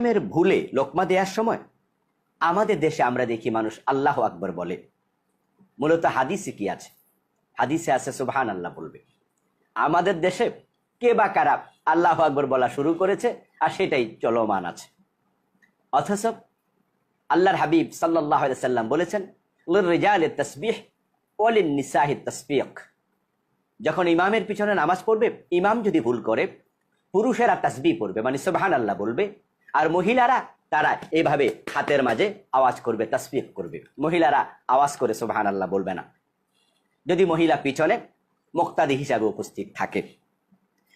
ইমামের ভুলে লোকমা দেওয়ার সময়? আমাদের দেশে আমরা দেখি মানুষ আল্লাহ আকবর বলে। মূলত হাদিসে কি আছে? হাদিসে আছে সুবহান আল্লাহ বলবে। আমাদের দেশে কে বা কারা আল্লাহ আকবর বলা শুরু করেছে আর সেটাই চলমান আছে। অথচ আল্লাহর হাবিব সাল্লাহ সাল্লাম বলেছেন যখন ইমামের পিছনে নামাজ পড়বে, ইমাম যদি ভুল করে, পুরুষেরা তাসবি পড়বে মানে সুবহান আল্লাহ বলবে আর মহিলারা, তারা এভাবে হাতের মাঝে আওয়াজ করবে, তাসবিহ করবে। মহিলারা আওয়াজ করে সুবহান আল্লাহ বলবে না। যদি মহিলা পিছনে মোক্তাদি হিসাবে উপস্থিত থাকে।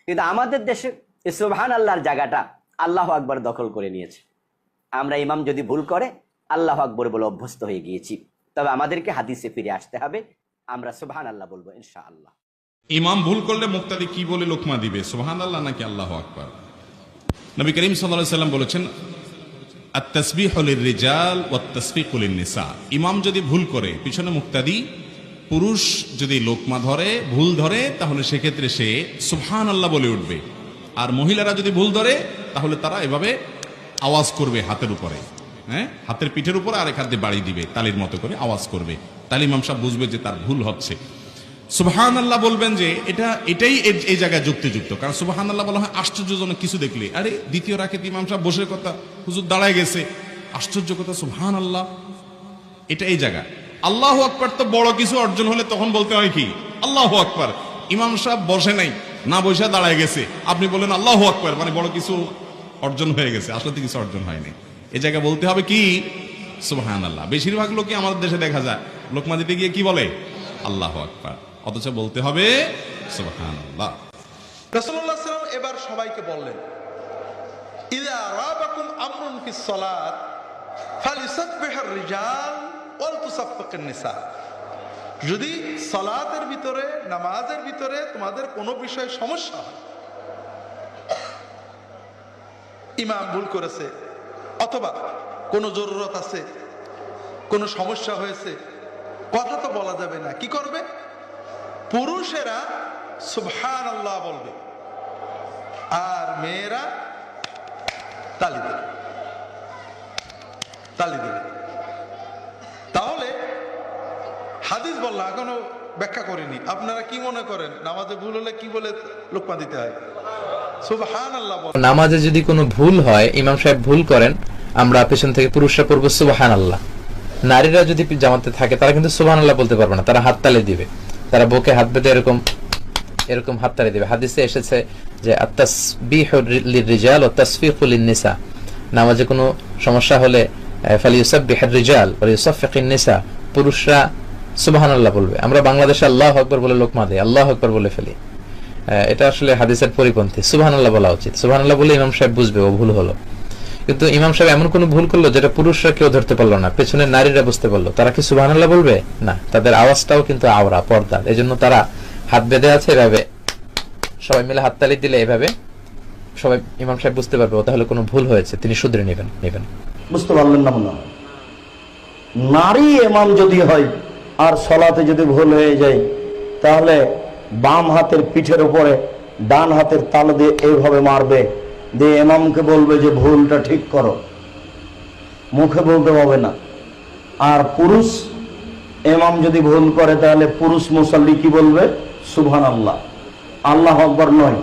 কিন্তু আমাদের দেশে সুবহান আল্লাহর জায়গাটা আল্লাহ আকবর দখল করে নিয়েছে। আমরা ইমাম যদি ভুল করে, আল্লাহ আকবর বলে অভ্যস্ত হয়ে গিয়েছি। তবে আমাদেরকে হাদিসে ফিরে আসতে হবে। আমরা সুবহান আল্লাহ বলব ইনশা আল্লাহ ইমাম ভুল করলে মুক্তাদি কি বলে লোকমা দিবে? সোহান আল্লাহ নাকি আল্লাহ আকবর? নবী করিম সাল্লাম বলেছেন আর তসবি আত্তাসবিহ রিজাল ও তসবিক নিসা ইমাম যদি ভুল করে, পিছনে মুক্তাদি, পুরুষ যদি লোকমা ধরে, ভুল ধরে, তাহলে সেক্ষেত্রে সে সুবহান আল্লাহ বলে উঠবে। আর মহিলারা যদি ভুল ধরে, তাহলে তারা এভাবে আওয়াজ করবে হাতের উপরে। হ্যাঁ? হাতের পিঠের উপরে আরেক হাত বাড়ি দিবে, তালির মতো করে আওয়াজ করবে। তাহলে ইমাম সাহেব বুঝবে যে তার ভুল হচ্ছে। সুবহান আল্লাহ বলবেন যে এটা, এটাই এই জায়গায় যুক্তিযুক্ত। কারণ সুবহান আল্লাহ বলা হয় আশ্চর্যজনক কিছু দেখলে। আরে, দ্বিতীয় রাখে ইমাম সাহেব বসে কথা, হুজুর দাঁড়ায় গেছে। আশ্চর্য কথা সুবহান আল্লাহ এটা এই জায়গা। আল্লাহ আকবর তো বড় কিছু অর্জন হলে তখন বলতে হয় কি? আল্লাহ আকবর। ইমাম সাহেব বসে নাই, না বসে দাঁড়ায় গেছে। আপনি বলেন আল্লাহ আকবর মানে বড় কিছু অর্জন হয়ে গেছে। আসলে তো কিছু অর্জন হয়নি। এই জায়গায় বলতে হবে কি? সুবহান আল্লাহ বেশিরভাগ লোকই আমাদের দেশে দেখা যায়। লোকমা দিতে গিয়ে কি বলে? আল্লাহ আকবর। অথচ বলতে হবে এবার সবাইকে বললেন নিসা। যদি সালাতের ভিতরে, নামাজের ভিতরে তোমাদের কোনো বিষয়ে সমস্যা হয়, ইমাম ভুল করেছে, অথবা কোনো জরুরত আছে, কোনো সমস্যা হয়েছে, কথা তো বলা যাবে না, কি করবে? পুরুষেরা সুবহান আল্লাহ বলবে, আর মেয়েরা তালি দেবে। তালি দেবে। তাহলে হাদিস বললাম এখনও ব্যাখ্যা করিনি। আপনারা কি মনে করেন? নামাজে ভুল হলে কি বলে লোকমা দিতে হয়? নামাজে যদি কোনো ভুল হয়, ইমাম সাহেব ভুল করেন, আমরা পেছন থেকে পুরুষরা পড়ব সুবাহান আল্লাহ নারীরা যদি জামাতে থাকে, তারা কিন্তু সুবাহান আল্লাহ বলতে পারবে না, তারা হাততালি দিবে। তারা বুকে হাত বেঁধে এরকম এরকম হাততালি দিবে। হাদিসে এসেছে যে লিররিজাল ও তাসফিকুল নিসা নামাজে কোনো সমস্যা হলে ফালিউসাব্বিহ রিজাল ওয়া ইউসাফফিকুন নিসা। পুরুষরা সুবহানাল্লাহ বলবে। আমরা বাংলাদেশে আল্লাহ আকবার বলে লোকমা দেই আল্লাহ আকবার বলে ফেলি। এটা আসলে হাদিসের পরিপন্থী। সুবহানাল্লাহ বলা উচিত। সুবহানাল্লাহ বলে ইমাম সাহেব বুঝবে, ও ভুল হলো। কিন্তু ইমাম সাহেব এমন কোন ভুল করল যেটা পুরুষরা কেউ ধরতে পারল না পেছনে নারীরা বুঝতে পারল। তারা কি সুবহানাল্লাহ বলবে? না, তাদের আওয়াজটাও কিন্তু আওরা পর্দা এই জন্য তারা হাত বেঁধে আছে, এভাবে সবাই মিলে হাততালি দিলে এভাবে সবাই ইমাম সাহেব বুঝতে পারবে তাহলে কোনো ভুল হয়েছে। তিনি শুধরে নেবেন নেবেন। বুঝতে পারলেন না মনে নারী এমাম যদি হয়, আর সলাতে যদি ভুল হয়ে যায়, তাহলে বাম হাতের পিঠের উপরে ডান হাতের তাল দিয়ে এইভাবে মারবে। দিয়ে এমামকে বলবে যে ভুলটা ঠিক করো। মুখে বলতে হবে না। আর পুরুষ, এমাম যদি ভুল করে তাহলে পুরুষ মুসল্লি কি বলবে? সুভান আল্লাহ আল্লাহ আকবর নয়।